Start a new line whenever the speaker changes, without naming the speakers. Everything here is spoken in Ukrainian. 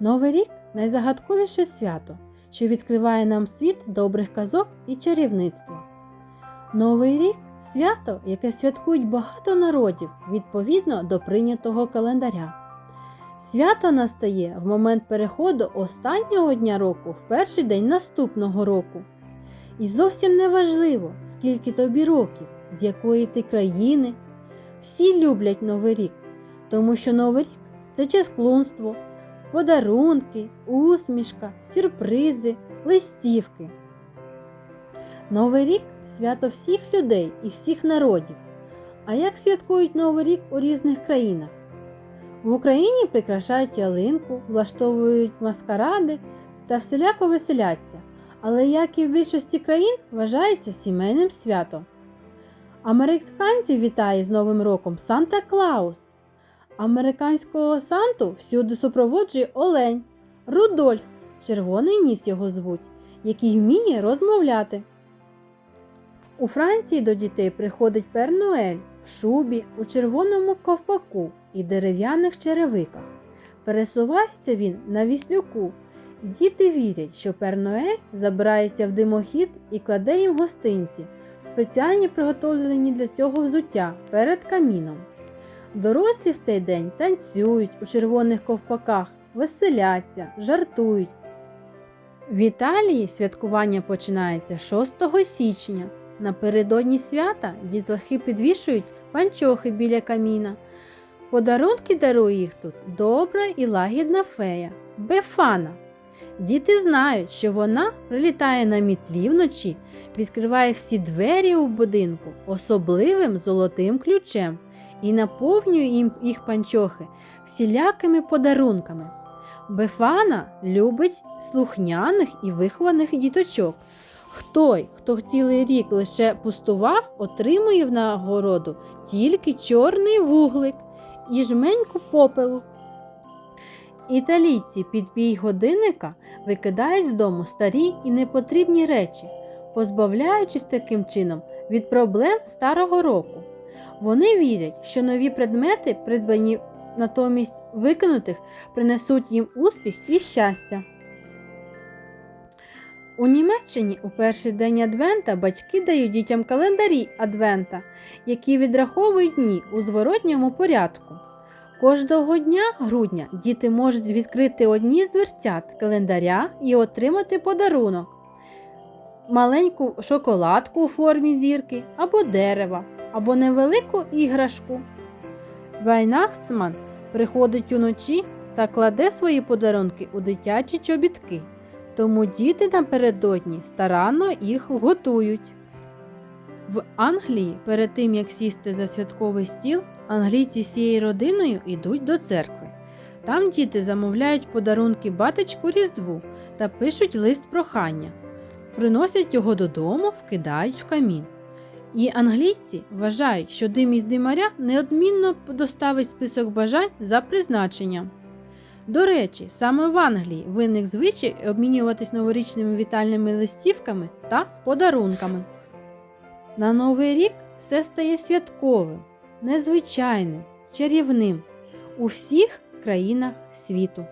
Новий рік найзагадковіше свято, що відкриває нам світ добрих казок і чарівництва. Новий рік свято, яке святкують багато народів відповідно до прийнятого календаря. Свято настає в момент переходу останнього дня року в перший день наступного року. І зовсім не важливо, скільки тобі років, з якої ти країни. Всі люблять Новий рік, тому що Новий рік це ческлунство, подарунки, усмішка, сюрпризи, листівки. Новий рік свято всіх людей і всіх народів. А як святкують Новий рік у різних країнах? В Україні прикрашають ялинку, влаштовують маскаради та всіляко веселяться, але як і в більшості країн вважається сімейним святом. Американців вітає з Новим роком Санта Клаус. Американського Санту всюди супроводжує Олень, Рудольф, червоний ніс його звуть, який вміє розмовляти. У Франції до дітей приходить Пер Ноель в шубі, у червоному ковпаку і дерев'яних черевиках. Пересувається він на віслюку. Діти вірять, що Пер Ноель забирається в димохід і кладе їм гостинці, спеціальні приготовлені для цього взуття перед каміном. Дорослі в цей день танцюють у червоних ковпаках, веселяться, жартують. В Італії святкування починається 6 січня. Напередодні свята дітлахи підвішують панчохи біля каміна. Подарунки дарує їх тут добра і лагідна фея Бефана. Діти знають, що вона прилітає на мітлі вночі, відкриває всі двері у будинку особливим золотим ключем і наповнює їм їх панчохи всілякими подарунками. Бефана любить слухняних і вихованих діточок. Хтой, хто цілий рік лише пустував, отримує в нагороду тільки чорний вуглик і жменьку попелу. Італійці під бій годинника викидають з дому старі і непотрібні речі, позбавляючись таким чином від проблем старого року. Вони вірять, що нові предмети, придбані натомість викинутих, принесуть їм успіх і щастя. У Німеччині у перший день Адвента батьки дають дітям календарі Адвента, які відраховують дні у зворотньому порядку. Кожного дня грудня діти можуть відкрити одні з дверцят календаря і отримати подарунок, маленьку шоколадку у формі зірки або дерева, або невелику іграшку. Вайнахцман приходить уночі та кладе свої подарунки у дитячі чобітки. Тому діти напередодні старанно їх готують. В Англії перед тим як сісти за святковий стіл, англійці всією родиною йдуть до церкви. Там діти замовляють подарунки батечку Різдву та пишуть лист прохання, приносять його додому, вкидають в камін. І англійці вважають, що дим із димаря неодмінно доставить список бажань за призначенням. До речі, саме в Англії виник звичай обмінюватись новорічними вітальними листівками та подарунками. На Новий рік все стає святковим, незвичайним, чарівним у всіх країнах світу.